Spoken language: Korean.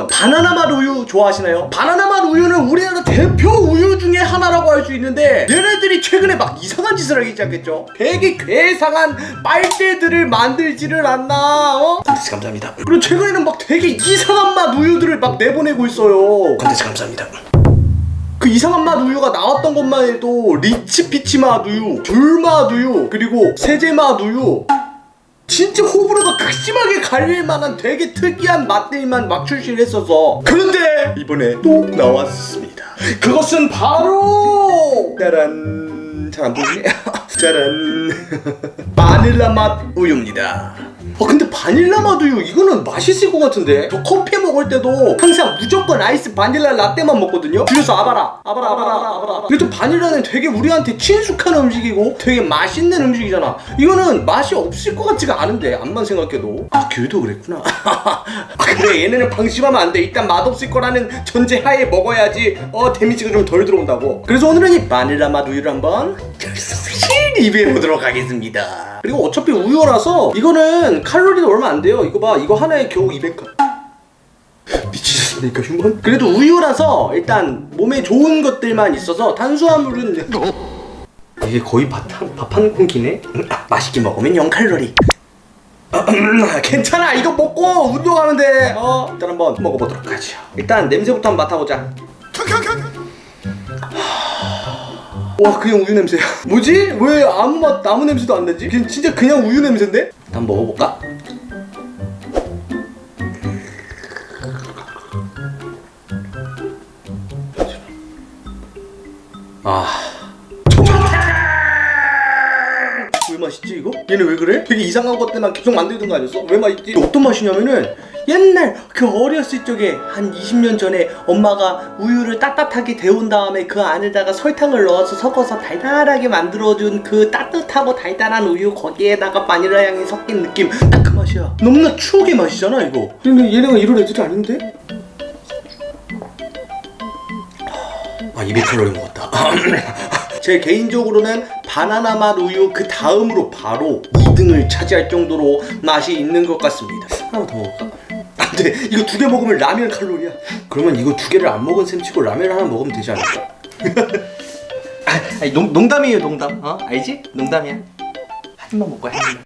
한번 바나나 맛 우유 좋아하시나요? 바나나 맛 우유는 우리나라 대표 우유 중에 하나라고 할 수 있는데 얘네들이 최근에 막 이상한 짓을 하기 시작했죠 되게 괴상한 빨대들을 만들지를 않나 어? 컨텐츠 감사합니다 그리고 최근에는 막 되게 이상한 맛 우유들을 막 내보내고 있어요 컨텐츠 감사합니다 그 이상한 맛 우유가 나왔던 것만 해도 리치 피치 맛 우유, 귤맛 우유, 그리고 세제 맛 우유. 진짜 호불호가 극심하게 갈릴 만한 되게 특이한 맛들만 막 출시를 했어서 그런데 이번에 또 나왔습니다. 그것은 바로 짜란 잘 안 보이네. 짜란 바닐라 맛 우유입니다. 어 근데 바닐라 맛 우유 이거는 맛있을 것 같은데? 저 커피 먹을 때도 항상 무조건 아이스 바닐라 라떼만 먹거든요? 줄여서 아바라 아바라 아바라 아바라. 그래도 바닐라는 되게 우리한테 친숙한 음식이고 되게 맛있는 음식이잖아. 이거는 맛이 없을 것 같지가 않은데 암만 생각해도. 아 귤도 그랬구나. 아 그래 얘네는 방심하면 안 돼. 일단 맛없을 거라는 전제하에 먹어야지 어 데미지가 좀 덜 들어온다고. 그래서 오늘은 이 바닐라 맛 우유를 한번 리뷰해 보도록 하겠습니다. 그리고 어차피 우유라서 이거는 칼로리도 얼마 안 돼요. 이거 봐, 이거 하나에 겨우 200칼. 미치셨습니까 휴먼? 그래도 우유라서 일단 몸에 좋은 것들만 있어서 탄수화물은 이게 거의 밥한 공기네. 맛있게 먹으면 0 칼로리. 괜찮아 이거 먹고 운동하는데 어 일단 한번 먹어보도록 하죠 일단 냄새부터 한번 맡아보자 와 그냥 우유 냄새야 뭐지? 왜 아무 맛 아무 냄새도 안 나지? 그냥 진짜 그냥 우유 냄새인데? 한번 먹어볼까? 아 맛있지 이거? 얘는 왜 그래? 되게 이상한 것들만 계속 만들던 거 아니었어? 왜 맛있지? 어떤 맛이냐면은 옛날 그 어렸을 적에 한 20년 전에 엄마가 우유를 따뜻하게 데운 다음에 그 안에다가 설탕을 넣어서 섞어서 달달하게 만들어준 그 따뜻하고 달달한 우유 거기에다가 바닐라 향이 섞인 느낌 딱 그 맛이야 너무나 추억의 맛이잖아 이거 근데 얘네가 이런 애들이 아닌데? 아 200칼로리 먹었다 제 개인적으로는 바나나 맛 우유 그 다음으로 바로 2등을 차지할 정도로 맛이 있는 것 같습니다 하나 더 먹을까? 안 돼 이거 두 개 먹으면 라면 칼로리야 그러면 이거 두 개를 안 먹은 셈 치고 라면 하나 먹으면 되지 않을까? 아, 아니 농, 농담이에요 농담 어? 알지? 농담이야 한 입만 먹고 한 입만